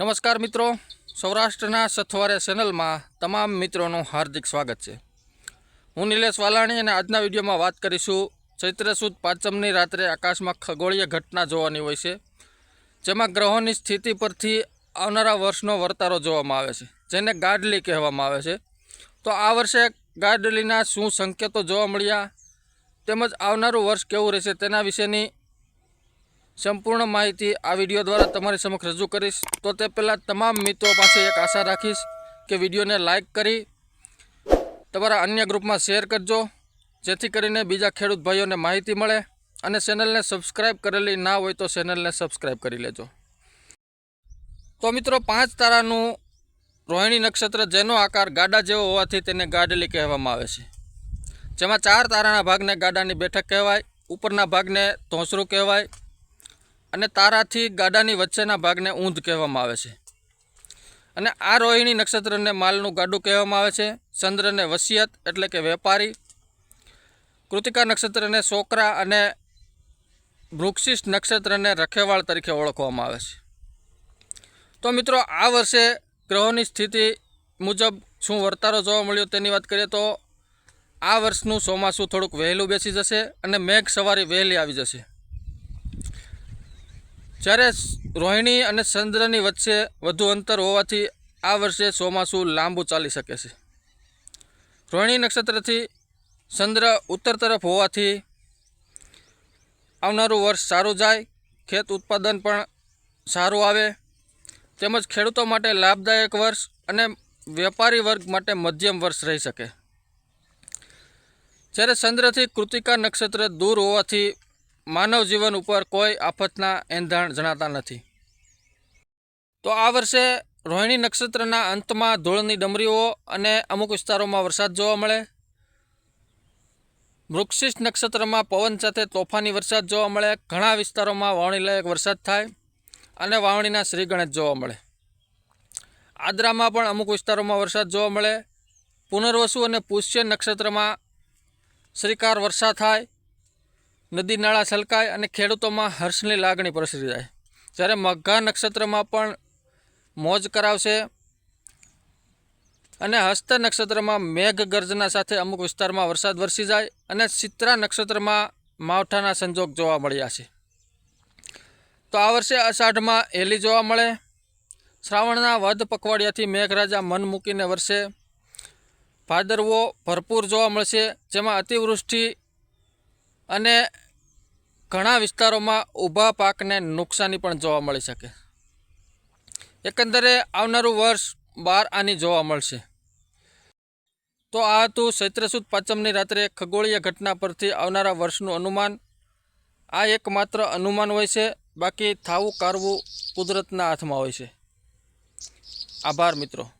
નમસ્કાર મિત્રો. સૌરાષ્ટ્રના સથવારે ચેનલમાં તમામ મિત્રોનું હાર્દિક સ્વાગત છે. હું નિલેશ વાલાણી અને આજના વિડીયોમાં વાત કરીશું ચૈત્ર સુદ પાંચમની રાત્રે આકાશમાં ખગોળીય ઘટના જોવાની હોય છે, જેમાં ગ્રહોની સ્થિતિ પરથી આવનારા વર્ષનો વર્તારો જોવામાં આવે છે, જેને ગાડલી કહેવામાં આવે છે. તો આ વર્ષે ગાડલીના શું સંકેતો જોવા મળ્યા, તેમજ આવનારું વર્ષ કેવું રહેશે તેના વિશેની સંપૂર્ણ માહિતી આ વીડિયો દ્વારા તમારી સમક્ષ રજૂ કરીશ. તો તે પહેલાં તમામ મિત્રો પાસે એક આશા રાખીશ કે વિડીયોને લાઇક કરી તમારા અન્ય ગ્રુપમાં શેર કરજો, જેથી કરીને બીજા ખેડૂત ભાઈઓને માહિતી મળે અને ચેનલને સબસ્ક્રાઇબ કરેલી ના હોય તો ચેનલને સબસ્ક્રાઈબ કરી લેજો. તો મિત્રો, પાંચ તારાનું રોહિણી નક્ષત્ર જેનો આકાર ગાડા જેવો હોવાથી તેને ગાડલી કહેવામાં આવે છે. જેમાં ચાર તારાના ભાગને ગાડાની બેઠક કહેવાય, ઉપરના ભાગને ધોંસરું કહેવાય અને તારાથી ગાડાની વચ્ચેના ભાગને ઊંધ કહેવામાં આવે છે. અને આ રોહિણી નક્ષત્રને માલનું ગાડું કહેવામાં આવે છે. ચંદ્રને વસિયત એટલે કે વેપારી. કૃતિકા નક્ષત્રને છોકરા અને વૃક્ષિષ્ઠ નક્ષત્રને રખેવાળ તરીકે ઓળખવામાં આવે છે. તો મિત્રો, આ વર્ષે ગ્રહોની સ્થિતિ મુજબ શું વર્તારો જોવા મળ્યો તેની વાત કરીએ તો આ વર્ષનું ચોમાસું થોડુંક વહેલું બેસી જશે અને મેઘ સવારી વહેલી આવી જશે. જ્યારે રોહિણી અને ચંદ્રની વચ્ચે વધુ અંતર હોવાથી આ વર્ષે ચોમાસું લાંબુ ચાલી શકે છે. રોહિણી નક્ષત્રથી ચંદ્ર ઉત્તર તરફ હોવાથી આવનારું વર્ષ સારું જાય, ખેત ઉત્પાદન પણ સારું આવે. તેમજ ખેડૂતો માટે લાભદાયક વર્ષ અને વેપારી વર્ગ માટે મધ્યમ વર્ષ રહી શકે. જ્યારે ચંદ્રથી કૃતિકા નક્ષત્ર દૂર હોવાથી માનવ જીવન ઉપર કોઈ આફતના એંધાણ જણાતા નથી. તો આ વર્ષે રોહિણી નક્ષત્રના અંતમાં ધૂળની ડમરીઓ અને અમુક વિસ્તારોમાં વરસાદ જોવા મળે. વૃક્ષિષ્ઠ નક્ષત્રમાં પવન સાથે તોફાની વરસાદ જોવા મળે. ઘણા વિસ્તારોમાં વાવણીલાયક વરસાદ થાય અને વાવણીના શ્રી ગણેશ જોવા મળે. આદ્રામાં પણ અમુક વિસ્તારોમાં વરસાદ જોવા મળે. પુનર્વસુ અને પુષ્ય નક્ષત્રમાં શ્રીકાર વર્ષા થાય. નદી, નાળા, છલકાય અને ખેડૂતોમાં હર્ષની લાગણી પ્રસરી જાય. જ્યારે મઘા નક્ષત્રમાં પણ મોજ કરાવશે અને હસ્ત નક્ષત્રમાં મેઘ ગર્જના સાથે અમુક વિસ્તારમાં વરસાદ વરસી જાય અને ચિત્રા નક્ષત્રમાં માવઠાના સંજોગ જોવા મળ્યા છે. તો આ વર્ષે અષાઢમાં એલી જોવા મળે. શ્રાવણના વધ પખવાડિયાથી મેઘરાજા મન મૂકીને વરસે. ભાદરવો ભરપૂર જોવા મળશે, જેમાં અતિવૃષ્ટિ અને ઘણા વિસ્તારોમાં ઊભા પાકને નુકસાની પણ જોવા મળી શકે. એકંદરે આવનારું વર્ષ બાર આની જોવા મળશે. તો આ હતું ચૈત્ર પાંચમની રાત્રે ખગોળીય ઘટના પરથી આવનારા વર્ષનું અનુમાન. આ એકમાત્ર અનુમાન હોય છે, બાકી થાવું, કારવું કુદરતના હાથમાં હોય છે. આભાર મિત્રો.